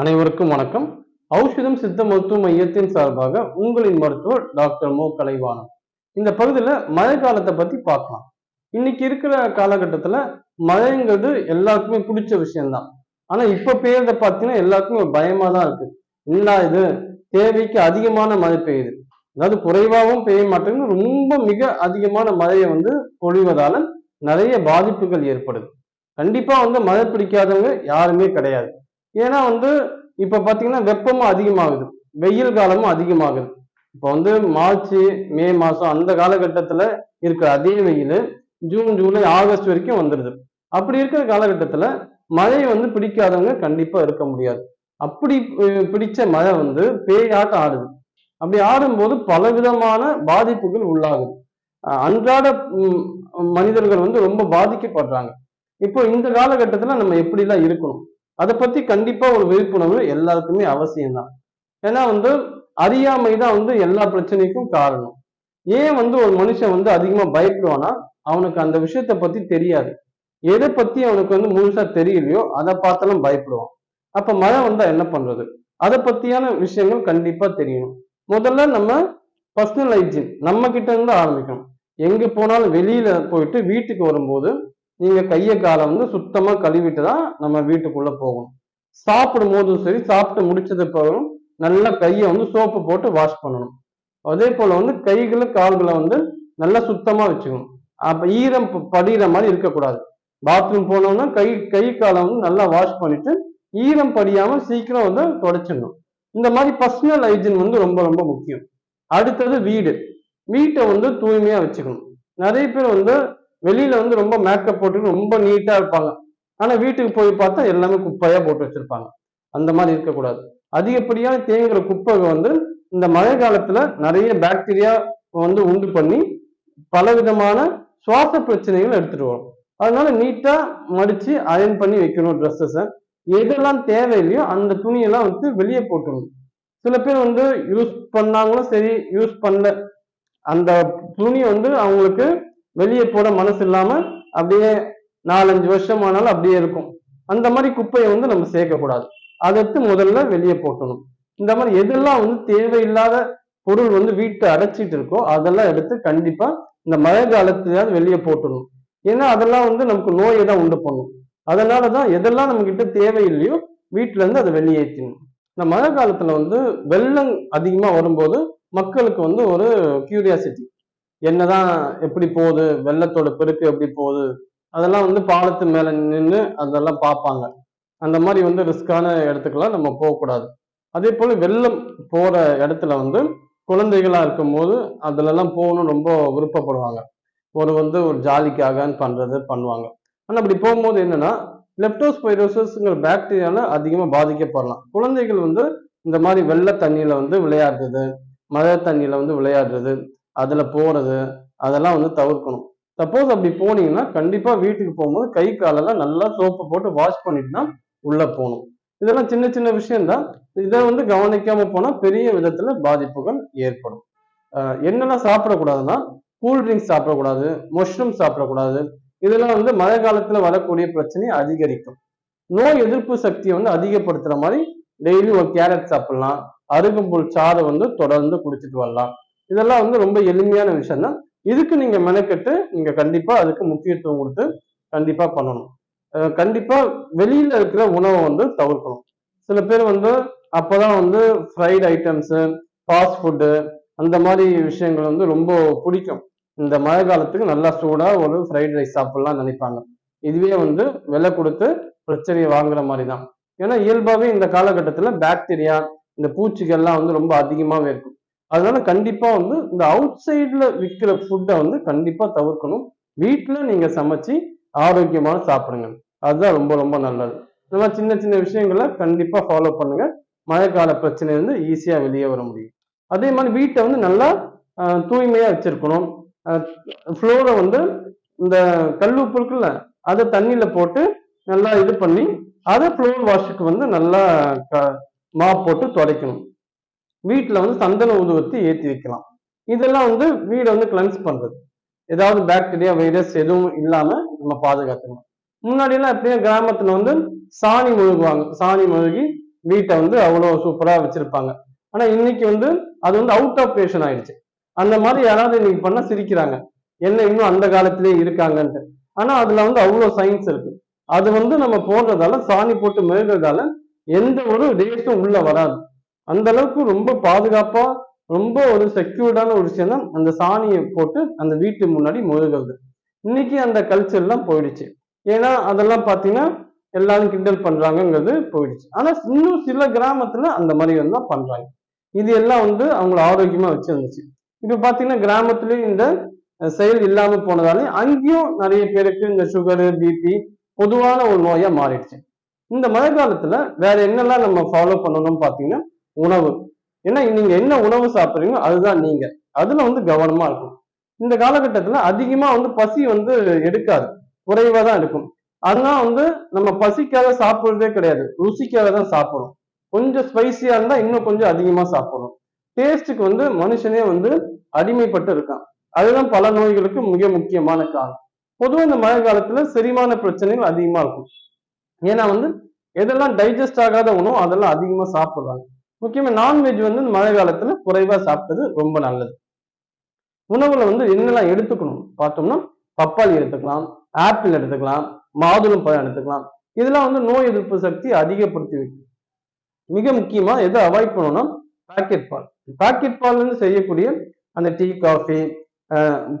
அனைவருக்கும் வணக்கம். ஔஷதம் சித்த மருத்துவ மையத்தின் சார்பாக உங்களின் மருத்துவர் டாக்டர் மோ. கலைவாணம் இந்த பகுதியில் மழை காலத்தை பத்தி பார்க்கலாம். இன்னைக்கு இருக்கிற காலகட்டத்துல மழைங்கிறது எல்லாருக்குமே பிடிச்ச விஷயம்தான். ஆனா இப்ப பெய்யறத பார்த்தீங்கன்னா எல்லாருக்குமே பயமா தான் இருக்கு. என்ன இது? தேவைக்கு அதிகமான மழை பெய்யுது. அதாவது குறைவாகவும் பெய்ய மாட்டேங்குது. ரொம்ப மிக அதிகமான மழையை வந்து பொழிவதால நிறைய பாதிப்புகள் ஏற்படுது. கண்டிப்பா வந்து மழை பிடிக்காதவங்க யாருமே கிடையாது. ஏன்னா வந்து இப்ப பாத்தீங்கன்னா வெப்பமும் அதிகமாகுது. வெயில் காலமும் அதிகமாகுது. இப்போ வந்து மார்ச் மே மாசம் அந்த காலகட்டத்துல இருக்கிற அதே வெயில் ஜூன் ஜூலை ஆகஸ்ட் வரைக்கும் வந்துடுது அப்படி இருக்கிற காலகட்டத்துல மழை வந்து பிடிக்காதவங்க கண்டிப்பா இருக்க முடியாது. அப்படி பிடிச்ச மழை வந்து பேயாட்டம் ஆடுது அப்படி ஆடும்போது பல விதமான பாதிப்புகள் உள்ளாகுது. அன்றாட மனிதர்கள் வந்து ரொம்ப பாதிக்கப்படுறாங்க. இப்போ இந்த காலகட்டத்துல நம்ம எப்படிலாம் இருக்கணும்? அதை பத்தி கண்டிப்பா ஒரு விழிப்புணர்வு எல்லாருக்குமே அவசியம்தான். ஏன்னா வந்து அறியாமை தான் வந்து எல்லா பிரச்சனைக்கும் காரணம். ஏன் வந்து ஒரு மனுஷன் வந்து அதிகமா பயப்படுவானா அவனுக்கு அந்த விஷயத்த பத்தி தெரியாது. எதை பத்தி அவனுக்கு வந்து முழுசா தெரியலையோ அதை பார்த்தாலும் பயப்படுவான். அப்ப மழை வந்தா என்ன பண்றது? அதை பத்தியான விஷயங்கள் கண்டிப்பா தெரியணும். முதல்ல நம்ம பர்சனல் ஹைஜீன் நம்ம கிட்ட இருந்து ஆரம்பிக்கணும். எங்க போனாலும் வெளியில போயிட்டு வீட்டுக்கு வரும்போது நீங்க கையை காலை வந்து சுத்தமா கழுவிட்டு தான் நம்ம வீட்டுக்குள்ள போகணும். சாப்பிடும் போதும் சரி சாப்பிட்டு முடிச்சது பிறகும் நல்லா கையை வந்து சோப்பு போட்டு வாஷ் பண்ணணும். அதே போல வந்து கைகளை கால்களை வந்து நல்லா சுத்தமா வச்சுக்கணும். அப்ப ஈரம் படிகிற மாதிரி இருக்கக்கூடாது. பாத்ரூம் போனோம்னா கை கை காலை வந்து நல்லா வாஷ் பண்ணிட்டு ஈரம் படியாம சீக்கிரம் வந்து தொடச்சிடணும். இந்த மாதிரி பர்சனல் ஹைஜின் வந்து ரொம்ப ரொம்ப முக்கியம். அடுத்தது வீடு. வீட்டை வந்து தூய்மையா வச்சுக்கணும். நிறைய பேர் வந்து வெளியில வந்து ரொம்ப மேக்கப் போட்டு ரொம்ப நீட்டா இருப்பாங்க. ஆனா வீட்டுக்கு போய் பார்த்தா எல்லாமே குப்பையா போட்டு வச்சிருப்பாங்க. அந்த மாதிரி இருக்கக்கூடாது. அதிகப்படியான தேங்குற குப்பை வந்து இந்த மழை காலத்துல நிறைய பாக்டீரியா வந்து உண்டு பண்ணி பல விதமான சுவாச பிரச்சனைகள் எடுத்துட்டு வரும். அதனால நீட்டா மடிச்சு அயன் பண்ணி வைக்கணும் ட்ரெஸ்ஸஸை எதெல்லாம் தேவையில்லையோ அந்த துணியெல்லாம் வந்து வெளியே போட்டுடணும். சில பேர் வந்து யூஸ் பண்ணாங்களும் சரி யூஸ் பண்ணல. அந்த துணி வந்து அவங்களுக்கு வெளியே போட மனசு இல்லாம அப்படியே நாலஞ்சு வருஷம் ஆனாலும் அப்படியே இருக்கும். அந்த மாதிரி குப்பையை வந்து நம்ம சேர்க்கக்கூடாது. அதற்கு முதல்ல வெளியே போட்டணும். இந்த மாதிரி எதெல்லாம் வந்து தேவையில்லாத பொருள் வந்து வீட்டை அடைச்சிட்டு இருக்கோ அதெல்லாம் எடுத்து கண்டிப்பா இந்த மழை காலத்துலயாவது வெளியே போட்டணும் ஏன்னா அதெல்லாம் வந்து நமக்கு நோயை தான் உண்டு பண்ணும். அதனாலதான் எதெல்லாம் நம்ம கிட்ட தேவையில்லையோ வீட்டுல இருந்து அதை வெளியேற்றணும். இந்த மழை காலத்துல வந்து வெள்ளம் அதிகமா வரும்போது மக்களுக்கு வந்து ஒரு கியூரியாசிட்டி என்னதான் எப்படி போகுது வெள்ளத்தோட பெருக்கு எப்படி போகுது அதெல்லாம் வந்து பாலத்து மேல நின்று அதெல்லாம் பார்ப்பாங்க. அந்த மாதிரி வந்து ரிஸ்கான இடத்துக்கெல்லாம் நம்ம போகக்கூடாது. அதே போல வெள்ளம் போற இடத்துல வந்து குழந்தைகளா இருக்கும்போது அதுலலாம் போகணும் ரொம்ப விருப்பப்படுவாங்க. ஒரு வந்து ஒரு ஜாலிக்காகன்னு பண்றது பண்ணுவாங்க. ஆனால் அப்படி போகும்போது என்னன்னா லெப்டோஸ்பைரோசஸ்ங்கிற பாக்டீரியால அதிகமாக பாதிக்கப்படலாம். குழந்தைகள் வந்து இந்த மாதிரி வெள்ள தண்ணியில வந்து விளையாடுறது மழை தண்ணியில வந்து விளையாடுறது அதில் போகிறது அதெல்லாம் வந்து தவிர்க்கணும். சப்போஸ் அப்படி போனீங்கன்னா கண்டிப்பாக வீட்டுக்கு போகும்போது கை காலெல்லாம் நல்லா சோப்பு போட்டு வாஷ் பண்ணிட்டு தான் உள்ளே போகணும். இதெல்லாம் சின்ன சின்ன விஷயம்தான். இதை வந்து கவனிக்காம போனால் பெரிய விதத்தில் பாதிப்புகள் ஏற்படும். என்னெல்லாம் சாப்பிடக்கூடாதுன்னா கூல் ட்ரிங்க்ஸ் சாப்பிடக்கூடாது மஷ்ரூம் சாப்பிடக்கூடாது. இதெல்லாம் வந்து மழை காலத்தில் வரக்கூடிய பிரச்சனையை அதிகரிக்கும். நோய் எதிர்ப்பு சக்தியை வந்து அதிகப்படுத்துகிற மாதிரி டெய்லி ஒரு கேரட் சாப்பிடலாம். அருகம்புல் சாறை வந்து தொடர்ந்து குடிச்சிட்டு வரலாம். இதெல்லாம் வந்து ரொம்ப எளிமையான விஷயம் தான் இதுக்கு நீங்க மெனக்கெட்டு நீங்க கண்டிப்பா அதுக்கு முக்கியத்துவம் கொடுத்து கண்டிப்பா பண்ணணும். கண்டிப்பா வெளியில இருக்கிற உணவை வந்து தவிர்க்கணும். சில பேர் வந்து அப்பதான் வந்து ஃப்ரைட் ஐட்டம்ஸு ஃபாஸ்ட் ஃபுட்டு அந்த மாதிரி விஷயங்கள் வந்து ரொம்ப பிடிக்கும். இந்த மழை காலத்துக்கு நல்லா சூடா ஒரு ஃப்ரைட் ரைஸ் சாப்பிடலாம் நினைப்பாங்க. இதுவே வந்து விலை கொடுத்து பிரச்சனையை வாங்குற மாதிரி தான் ஏன்னா இயல்பாகவே இந்த காலகட்டத்தில் பாக்டீரியா இந்த பூச்சிகள்லாம் வந்து ரொம்ப அதிகமாகவே இருக்கும். அதனால கண்டிப்பா வந்து இந்த அவுட் சைட்ல விற்கிற ஃபுட்டை வந்து கண்டிப்பா தவிர்க்கணும். வீட்டுல நீங்க சமைச்சு ஆரோக்கியமான சாப்பிடுங்க. அதுதான் ரொம்ப ரொம்ப நல்லது. இந்த மாதிரி சின்ன சின்ன விஷயங்களை கண்டிப்பா ஃபாலோ பண்ணுங்க. மழைக்கால பிரச்சனையிலிருந்து ஈஸியா வெளியே வர முடியும். அதே மாதிரி வீட்டை வந்து நல்லா தூய்மையா வச்சிருக்கணும். ஃப்ளோரை வந்து இந்த கல்லுப்பு இருக்குல்ல அதை தண்ணியில போட்டு நல்லா இது பண்ணி அதை ஃப்ளோர் வாஷுக்கு வந்து நல்லா மாப் போட்டு துடைக்கணும். வீட்டில் வந்து சந்தன ஊதுவத்தி ஏற்றி வைக்கலாம். இதெல்லாம் வந்து வீடை வந்து கிளென்ஸ் பண்றது. ஏதாவது பாக்டீரியா வைரஸ் எதுவும் இல்லாம நம்ம பாதுகாக்கணும். முன்னாடி எல்லாம் எப்படியும் கிராமத்துல வந்து சாணி முழுகுவாங்க. சாணி முழுகி வீட்டை வந்து அவ்வளோ சூப்பரா வச்சிருப்பாங்க. ஆனா இன்னைக்கு வந்து அது வந்து அவுட் ஆஃப் பேஷன் ஆயிடுச்சு. அந்த மாதிரி யாராவது இன்னைக்கு பண்ண சிரிக்கிறாங்க. என்ன இன்னும் அந்த காலத்திலேயே இருக்காங்கன்ட்டு. ஆனா அதுல வந்து அவ்வளோ சயின்ஸ் இருக்கு. அது வந்து நம்ம போடுறதால சாணி போட்டு மெழுகிறதால எந்த ஒரு ரேஸும் உள்ள வராது. அந்த அளவுக்கு ரொம்ப பாதுகாப்பா ரொம்ப ஒரு செக்யூர்டான ஒரு விஷயம் தான் அந்த சாணியை போட்டு அந்த வீட்டு முன்னாடி முழுகிறது. இன்னைக்கு அந்த கல்ச்சர்லாம் போயிடுச்சு. ஏன்னா அதெல்லாம் பார்த்தீங்கன்னா எல்லாரும் கிண்டல் பண்றாங்கிறது போயிடுச்சு. ஆனா இன்னும் சில கிராமத்துல அந்த மாதிரி வந்து தான் பண்றாங்க. இது எல்லாம் வந்து அவங்கள ஆரோக்கியமா வச்சிருந்துச்சு. இப்ப பாத்தீங்கன்னா கிராமத்துலயும் இந்த செயல் இல்லாம போனதாலே அங்கேயும் நிறைய பேருக்கு இந்த சுகரு பிபி பொதுவான ஒரு நோயா மாறிடுச்சு. இந்த மழை காலத்துல வேற என்னெல்லாம் நம்ம ஃபாலோ பண்ணணும்னு பாத்தீங்கன்னா உணவு. ஏன்னா நீங்க என்ன உணவு சாப்பிட்றீங்களோ அதுதான் நீங்க. அதுல வந்து கவனமா இருக்கும் இந்த காலகட்டத்துல அதிகமா வந்து பசி வந்து எடுக்காது. குறைவா தான் இருக்கும். அதனால வந்து நம்ம பசிக்காக சாப்பிடுறதே கிடையாது. ருசிக்காக தான் சாப்பிடுறோம். கொஞ்சம் ஸ்பைசியா இருந்தா இன்னும் கொஞ்சம் அதிகமா சாப்பிடும் டேஸ்ட்டுக்கு வந்து மனுஷனே வந்து அடிமைப்பட்டு இருக்கான். அதுதான் பல நோய்களுக்கு மிக முக்கியமான காரணம். பொதுவாக இந்த மழை காலத்துல செரிமான பிரச்சனைகள் அதிகமா இருக்கும். ஏன்னா வந்து எதெல்லாம் டைஜஸ்ட் ஆகாத உணவு அதெல்லாம் அதிகமா சாப்பிடுறாங்க. முக்கியமா நான்வெஜ் வந்து இந்த மழை காலத்துல குறைவா சாப்பிட்டது ரொம்ப நல்லது. உணவுல வந்து என்னெல்லாம் எடுத்துக்கணும்? பார்த்தோம்னா பப்பாளி எடுத்துக்கலாம் ஆப்பிள் எடுத்துக்கலாம் மாதுளம் பழம் எடுத்துக்கலாம். இதெல்லாம் வந்து நோய் எதிர்ப்பு சக்தி அதிகப்படுத்தி வைக்கும். மிக முக்கியமா எதை அவாய்ட் பண்ணணும்னா பாக்கெட் பால். பாக்கெட் பால்ல இருந்து செய்யக்கூடிய அந்த டீ காஃபி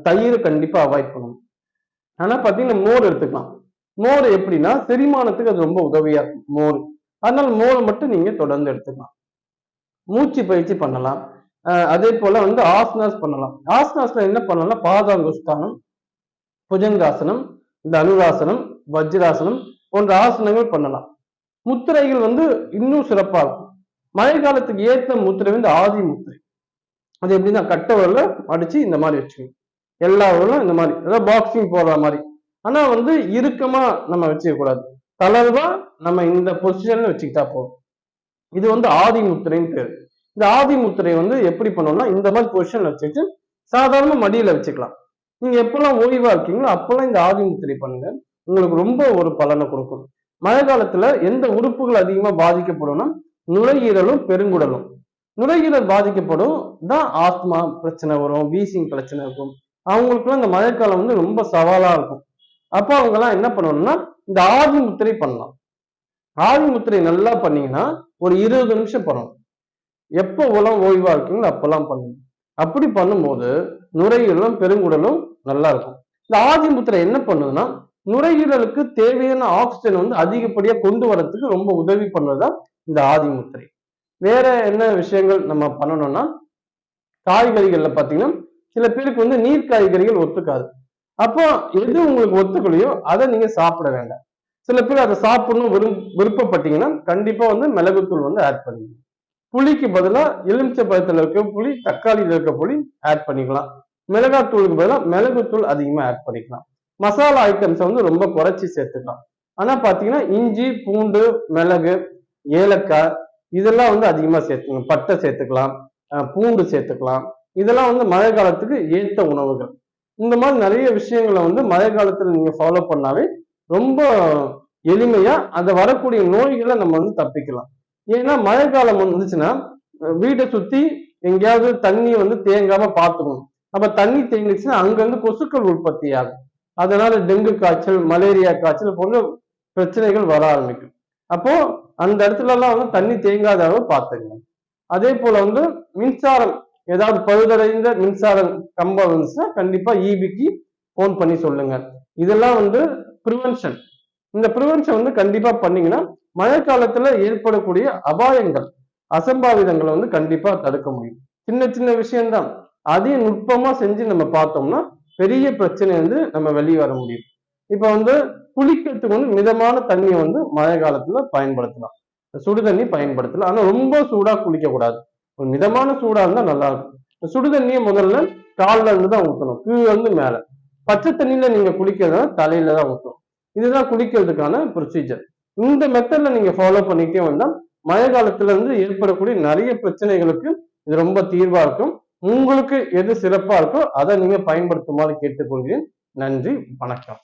தயிர் கண்டிப்பா அவாய்ட் பண்ணணும். ஆனா பாத்தீங்கன்னா மோர் எடுத்துக்கலாம். மோர் எப்படின்னா செரிமானத்துக்கு அது ரொம்ப உதவியா இருக்கும். மோர். அதனால மோரை மட்டும் நீங்க தொடர்ந்து எடுத்துக்கலாம். மூச்சு பயிற்சி பண்ணலாம். அதே போல வந்து ஆசனாஸ் பண்ணலாம். ஆசனாஸ்ல என்ன பண்ணலாம் பாதாங்குஸ்தானம் புஜங்காசனம் தனுராசனம் வஜ்ராசனம் போன்ற ஆசனங்கள் பண்ணலாம். முத்திரைகள் வந்து இன்னும் சிறப்பாகும் இருக்கும். மழை காலத்துக்கு ஏற்ற முத்திரை வந்து ஆதி முத்திரை. அது எப்படின்னா கட்ட விரல அடிச்சு இந்த மாதிரி வச்சுக்கணும். எல்லா ஊரும் இந்த மாதிரி அதாவது பாக்ஸிங் போடுற மாதிரி. ஆனா வந்து இறுக்கமா நம்ம வச்சுக்க கூடாது தளர்வா நம்ம இந்த பொசிஷன்ல வச்சுக்கிட்டா போதும். இது வந்து ஆதி முத்திரைன்னு பேரு. இந்த ஆதி முத்திரை வந்து எப்படி பண்ணணும்னா இந்த மாதிரி பொசிஷன்ல வச்சுட்டு சாதாரண மடியில வச்சுக்கலாம். நீங்க எப்பெல்லாம் ஓய்வா இருக்கீங்களோ அப்பெல்லாம் இந்த ஆதி முத்திரை பண்ணுங்க. உங்களுக்கு ரொம்ப ஒரு பலனை கொடுக்கும். மழை காலத்துல எந்த உறுப்புகள் அதிகமா பாதிக்கப்படும்னா நுரையீரலும் பெருங்குடலும். நுரையீரல் பாதிக்கப்படும் தான் ஆஸ்துமா பிரச்சனை வரும் வீசிங் பிரச்சனை இருக்கும். அவங்களுக்குலாம் இந்த மழைக்காலம் வந்து ரொம்ப சவாலா இருக்கும். அப்போ அவங்க எல்லாம் என்ன பண்ணணும்னா இந்த ஆதி முத்திரை பண்ணலாம். ஆதி முத்திரை நல்லா பண்ணீங்கன்னா ஒரு இருபது நிமிஷம் பண்ணணும். எப்போ உலம் ஓய்வா இருக்கீங்களோ அப்பெல்லாம் பண்ணுங்க. அப்படி பண்ணும்போது நுரையீரலும் பெருங்குடலும் நல்லா இருக்கும். இந்த ஆதிமுத்திரை என்ன பண்ணுதுன்னா நுரையீரலுக்கு தேவையான ஆக்சிஜன் வந்து அதிகப்படியா கொண்டு வரதுக்கு ரொம்ப உதவி பண்ணதுதான் இந்த ஆதிமுத்திரை. வேற என்ன விஷயங்கள் நம்ம பண்ணணும்னா காய்கறிகள்ல பாத்தீங்கன்னா சில பேருக்கு வந்து நீர் காய்கறிகள் ஒத்துக்காது. அப்போ எது உங்களுக்கு ஒத்துக்கலையோ அதை நீங்க சாப்பிட வேண்டாம். சில பேர் அதை சாப்பிடணும் விரும் விருப்பப்பட்டீங்கன்னா கண்டிப்பா வந்து மிளகுத்தூள் வந்து ஆட் பண்ணுங்க. புளிக்கு பதிலாக எலுமிச்சை பழத்தில் இருக்க புளி தக்காளியில் இருக்க புளி ஆட் பண்ணிக்கலாம். மிளகாத்தூளுக்கு பதிலாக மிளகுத்தூள் அதிகமாக ஆட் பண்ணிக்கலாம். மசாலா ஐட்டம்ஸை வந்து ரொம்ப குறைச்சி சேர்த்துக்கலாம். ஆனால் பார்த்தீங்கன்னா இஞ்சி பூண்டு மிளகு ஏலக்காய் இதெல்லாம் வந்து அதிகமாக சேர்த்துக்கணும் பட்டை சேர்த்துக்கலாம். பூண்டு சேர்த்துக்கலாம். இதெல்லாம் வந்து மழை காலத்துக்கு ஏற்ற உணவுகள். இந்த மாதிரி நிறைய விஷயங்களை வந்து மழை காலத்தில் நீங்கள் ஃபாலோ பண்ணாவே ரொம்ப எளிமையா அந்த வரக்கூடிய நோய்களை நம்ம வந்து தப்பிக்கலாம். ஏன்னா மழை காலம் வந்துச்சுன்னா வீட்டை சுத்தி எங்கேயாவது தண்ணி வந்து தேங்காம பார்த்துக்கணும். அப்ப தண்ணி தேங்கிச்சுன்னா அங்க இருந்து கொசுக்கள் உற்பத்தி ஆகும். அதனால டெங்கு காய்ச்சல் மலேரியா காய்ச்சல் போன்ற பிரச்சனைகள் வர ஆரம்பிக்கும். அப்போ அந்த இடத்துல எல்லாம் வந்து தண்ணி தேங்காத அளவு பார்த்துக்கணும் அதே போல வந்து மின்சாரம் ஏதாவது பழுதடைந்த மின்சாரம் கம்பம் இருந்துச்சுன்னா கண்டிப்பா ஈபிக்கு ஃபோன் பண்ணி சொல்லுங்க. இதெல்லாம் வந்து ப்ரிவென்ஷன் இந்த ப்ரிவென்ஷன் வந்து கண்டிப்பா பண்ணீங்கன்னா மழை காலத்துல ஏற்படக்கூடிய அபாயங்கள் அசம்பாவிதங்களை வந்து கண்டிப்பா தடுக்க முடியும். சின்ன சின்ன விஷயம்தான். அதையும் நுட்பமா செஞ்சு நம்ம பார்த்தோம்னா பெரிய பிரச்சனை வந்து நம்ம வெளியே வர முடியும். இப்ப வந்து குளிக்கிறதுக்கு வந்து மிதமான தண்ணியை வந்து மழை காலத்துல பயன்படுத்தலாம். சுடு தண்ணி பயன்படுத்தலாம். ஆனா ரொம்ப சூடா குளிக்க கூடாது ஒரு மிதமான சூடா இருந்தா நல்லா இருக்கும் சுடு தண்ணியை முதல்ல கால்ல இருந்து தான் ஊற்றணும் கீழ இருந்து மேல. பச்சை தண்ணியில நீங்க குளிக்கிறதுனா தலையில தான் ஊற்றணும் இதுதான் குளிக்கிறதுக்கான ப்ரொசீஜர் இந்த மெத்தட்ல நீங்க ஃபாலோ பண்ணிட்டே வந்தால் மழை காலத்துல இருந்து ஏற்படக்கூடிய நிறைய பிரச்சனைகளுக்கு இது ரொம்ப தீர்வா இருக்கும். உங்களுக்கு எது சிறப்பா இருக்கோ அதை நீங்க பயன்படுத்துமாறு கேட்டுக்கொள்கிறேன். நன்றி வணக்கம்.